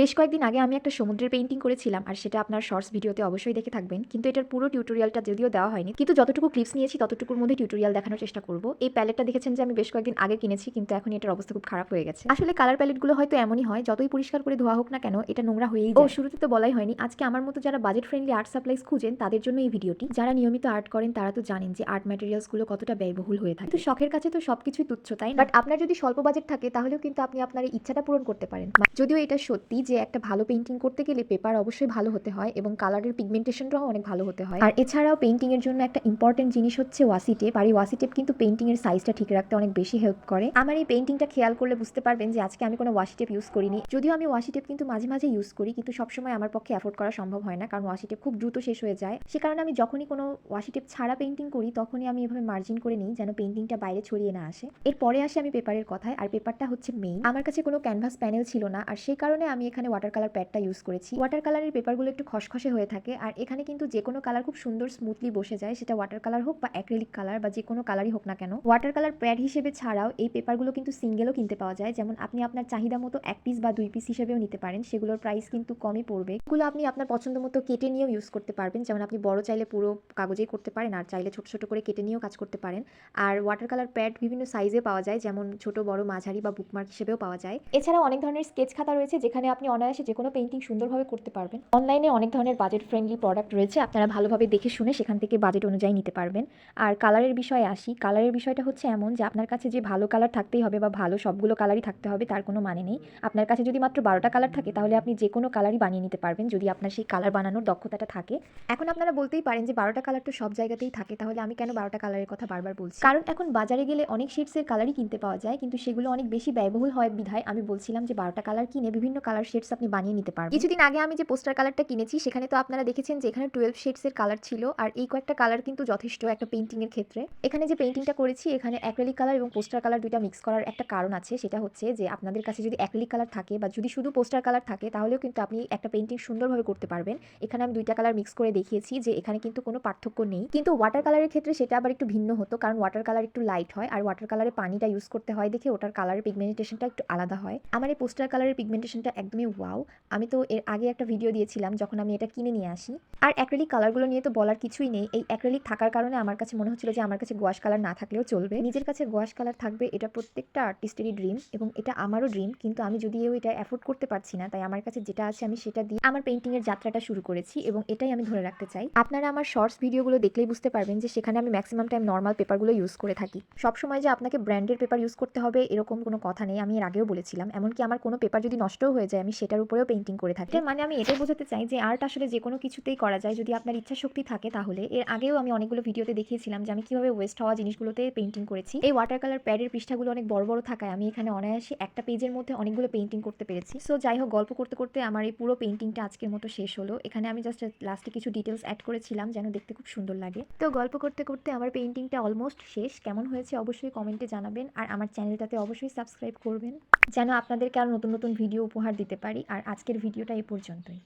বেশ কয়েকদিন আগে আমি একটা সমুদ্রের পেইন্টিং করেছিলাম, আর সেটা আপনার শর্টস ভিডিওতে অবশ্যই দেখে থাকবেন। কিন্তু এটার পুরো টিউটোরিয়ালটা যদিও দেওয়া হয়নি, কিন্তু যতটুকু ক্লিপস নিয়েছি ততটুকুর মধ্যে টিউটোরিয়াল দেখানোর চেষ্টা করব। এই প্যালেটটা দেখেছেন যে আমি বেশ কয়েকদিন আগে কিনেছি, কিন্তু এখন এটার অবস্থা খুব খারাপ হয়ে গেছে। আসলে কালার প্যালেটগুলো হয়তো এমনই হয়, যতই পরিষ্কার করে ধোয়া হোক না কেন, এটা নোংরা হয়েই ও, শুরুতে তো বলাই হয়নি, আজকে আমার মতো যারা বাজেট ফ্রেন্ডলি আর্ট সাপ্লাইস খুঁজেন, তাদের জন্য এই ভিডিওটি যারা নিয়মিত আর্ট করেন, তারা তো জানেন যে আর্ট ম্যাটেরিয়ালসগুলো কতটা ব্যয়বহুল হয়ে থাকে। তো শখের কাছে তো সবকিছুই তুচ্ছ, তাই বাট আপনার যদি স্বল্প বাজেট থাকে, তাহলেও কিন্তু আপনি আপনার ইচ্ছাটা পূরণ করতে পারেন। যদিও এটা সত্যি যে একটা ভালো পেন্টিং করতে গেলে পেপার অবশ্যই ভালো হতে হয় এবং কালারের পিগমেন্টেশনটাও অনেক ভালো হতে হয়। আর এছাড়াও পেইন্টিং এর জন্য একটা ইম্পর্টেন্ট জিনিস হচ্ছে ওয়াসি টেপ আর এই ওয়াসি টেপ কিন্তু পেইন্টিং এর সাইজটা ঠিক রাখতে অনেক বেশি হেল্প করে। আমার এই পেন্টিংটা খেয়াল করলে বুঝতে পারবেন যে আজকে আমি কোনো ওয়াসি টেপ ইউজ করিনি। যদিও আমি ওয়াসি টেপ কিন্তু মাঝে মাঝে ইউজ করি, কিন্তু সবসময় আমার পক্ষে অ্যাফোর্ড করা সম্ভব হয় না, কারণ ওয়াসি টেপ খুব দ্রুত শেষ হয়ে যায়। সে কারণে আমি যখনই কোনো ওয়াসি টেপ ছাড়া পেন্টিং করি, তখনই আমি এভাবে মার্জিন করে নিই যেন পেন্টিংটা বাইরে ছড়িয়ে না আসে। এরপরে আসে আমি পেপারের কথায়, আর পেপারটা হচ্ছে মেইন আমার কাছে কোনো ক্যানভাস প্যানেল ছিল না, আর সেই কারণে আমি এখানে ওয়াটার কালার প্যাডটা ইউজ করেছি। ওয়াটার কালারের পেপারগুলো একটু খসখসে হয়ে থাকে, আর এখানে কিন্তু যে কোনো কালার খুব সুন্দর স্মুথলি বসে যায়। সেটা ওয়াটার কালার হোক বা অ্যাক্রিলিক কালার বা যে কোনো কালারই হোক না কেন। ওয়াটার কালার প্যাড হিসেবে ছাড়াও এই পেপারগুলো কিন্তু সিঙ্গেলও কিনতে পাওয়া যায়। যেমন আপনি আপনার চাহিদা মতো এক পিস বা দুই পিস হিসেবেও নিতে পারেন। সেগুলোর প্রাইস কিন্তু কমই পড়বে। এগুলো আপনি আপনার পছন্দ মতো কেটে নিয়েও ইউজ করতে পারবেন। যেমন আপনি বড় চাইলে পুরো কাগজেই করতে পারেন, আর চাইলে ছোট ছোট করে কেটে নিয়েও কাজ করতে পারেন। আর ওয়াটার কালার প্যাড বিভিন্ন সাইজে পাওয়া যায়। যেমন ছোট, বড়, মাঝারি বা বুকমার্ক হিসেবেও পাওয়া যায়। এছাড়াও অনেক ধরনের স্কেচ খাতা রয়েছে, যেখানে আপনি অনায়াসে যে কোনো পেন্টিং সুন্দরভাবে করতে পারবেন। অনলাইনে অনেক ধরনের বাজেট ফ্রেন্ডলি প্রোডাক্ট রয়েছে, আপনারা ভালোভাবে দেখে শুনে সেখান থেকে বাজেট অনুযায়ী নিতে পারবেন। আর কালারের বিষয়ে আসি কালারের বিষয়টা হচ্ছে এমন যে আপনার কাছে যে ভালো কালার থাকতেই হবে বা ভালো সবগুলো কালারই থাকতে হবে, তার কোনো মানে নেই। আপনার কাছে যদি মাত্র বারোটা কালার থাকে, তাহলে আপনি যে কোনো কালারই বানিয়ে নিতে পারবেন যদি আপনার সেই কালার বানানোর দক্ষতাটা থাকে। এখন আপনারা বলতেই পারেন যে বারোটা কালার তো সব জায়গাতেই থাকে, তাহলে আমি কেন বারোটা কালারের কথা বারবার বলছি? কারণ এখন বাজারে গেলে অনেক শেডসের কালারই কিনতে পাওয়া যায়, কিন্তু সেগুলো অনেক বেশি ব্যয়বহুল হয় বিধায় আমি বলছিলাম যে বারোটা কালার কিনে বিভিন্ন কালার শেডস আপনি বানিয়ে নিতে পারবেন। কিছুদিন আগে আমি যে পোস্টার কালারটা কিনেছি, সেখানে তো আপনারা দেখেছেন যে এখানে টুয়েলভ শেডসের কালার ছিল, আর এই কয়েকটা কালার কিন্তু যথেষ্ট একটা পেইন্টিংয়ের ক্ষেত্রে। এখানে যে পেইন্টিংটা করেছি, এখানে অ্যাক্রেলিক কালার এবং পোস্টার কালার দুইটা মিক্স করার একটা কারণ আছে, সেটা হচ্ছে যে আপনাদের কাছে যদি অ্যাক্রেলিক কালার থাকে বা যদি শুধু পোস্টার কালার থাকে, তাহলেও কিন্তু আপনি একটা পেইন্টিং সুন্দরভাবে করতে পারবেন। এখানে আমি দুইটা কালার মিক্স করে দেখিয়েছি যে এখানে কিন্তু কোনো পার্থক্য নেই। কিন্তু ওয়াটার কালারের ক্ষেত্রে সেটা আবার একটু ভিন্ন হতো, কারণ ওয়াটার কালার একটু লাইট হয়, আর ওয়াটার কালারে পানিটা ইউজ করতে হয় দেখে ওটার কালারের পিগমেন্টেশনটা একটু আলাদা হয়। আমার এই পোস্টার কালারের পিগমেন্টেশনটা একদমই ওয়াও। আমি তো এর আগে একটা ভিডিও দিয়েছিলাম যখন আমি এটা কিনে নিয়ে আসি। আর অ্যাক্রেলিক কালারগুলো নিয়ে তো বলার কিছুই নেই। এই অ্যাক্রেলিক থাকার কারণে আমার কাছে মনে হচ্ছিল যে আমার কাছে গোয়াশ কালার না থাকলেও চলবে। নিজের কাছে গোয়াশ কালার থাকবে এটা প্রত্যেকটা আর্টিস্টেরই ড্রিম এবং এটা আমারও ড্রিম কিন্তু আমি যদিও এটা অ্যাফোর্ড করতে পারছি না, তাই আমার কাছে যেটা আছে আমি সেটা দিয়ে আমার পেইন্টিংয়ের যাত্রাটা শুরু করেছি এবং এটাই আমি ধরে রাখতে চাই। আপনারা আমার শর্টস ভিডিওগুলো দেখলেই বুঝতে পারবেন যে সেখানে আমি ম্যাক্সিমাম টাইম নর্মাল পেপারগুলো ইউজ করে থাকি। সবসময় যে আপনাকে ব্র্যান্ডের পেপার ইউজ করতে হবে এরকম কোনো কথা নেই, আমি এর আগেও বলেছিলাম। এমনকি আমার কোনো পেপার যদি নষ্টও হয়ে যায় আমি সেটার উপরেও পেন্টিং করে থাকি। মানে আমি এটাই বোঝাতে চাই যে আর্ট আসলে যে কোনো কিছুতেই করা যায়। যদি আপনার ইচ্ছা শক্তি থাকে তাহলে। এর আগেও আমি অনেকগুলো ভিডিওতে দেখিয়েছিলাম যে আমি কীভাবে ওয়েস্ট হওয়া জিনিসগুলোতে পেইন্টিং করেছি। এই ওয়াটার কালার প্যাডের পৃষ্ঠাগুলো অনেক বড় বড় থাকায় আমি এখানে অনায়াসে একটা পেজের মধ্যে অনেকগুলো পেন্টিং করতে পেরেছি। সো যাই হোক, গল্প করতে করতে আমার এই পুরো পেইন্টিংটা আজকের মতো শেষ হলো। এখানে আমি জাস্ট লাস্টে কিছু ডিটেলস অ্যাড করেছিলাম যেন দেখতে খুব সুন্দর লাগে। তো, গল্প করতে করতে আমার পেইন্টিংটা অলমোস্ট শেষ। কেমন হয়েছে অবশ্যই কমেন্টে জানাবেন। আর আমার চ্যানেলটাতে অবশ্যই সাবস্ক্রাইব করবেন। যেন আপনাদেরকে আরও নতুন নতুন ভিডিও উপহার দিতে পারি। আর আজকের ভিডিওটা এ পর্যন্তই।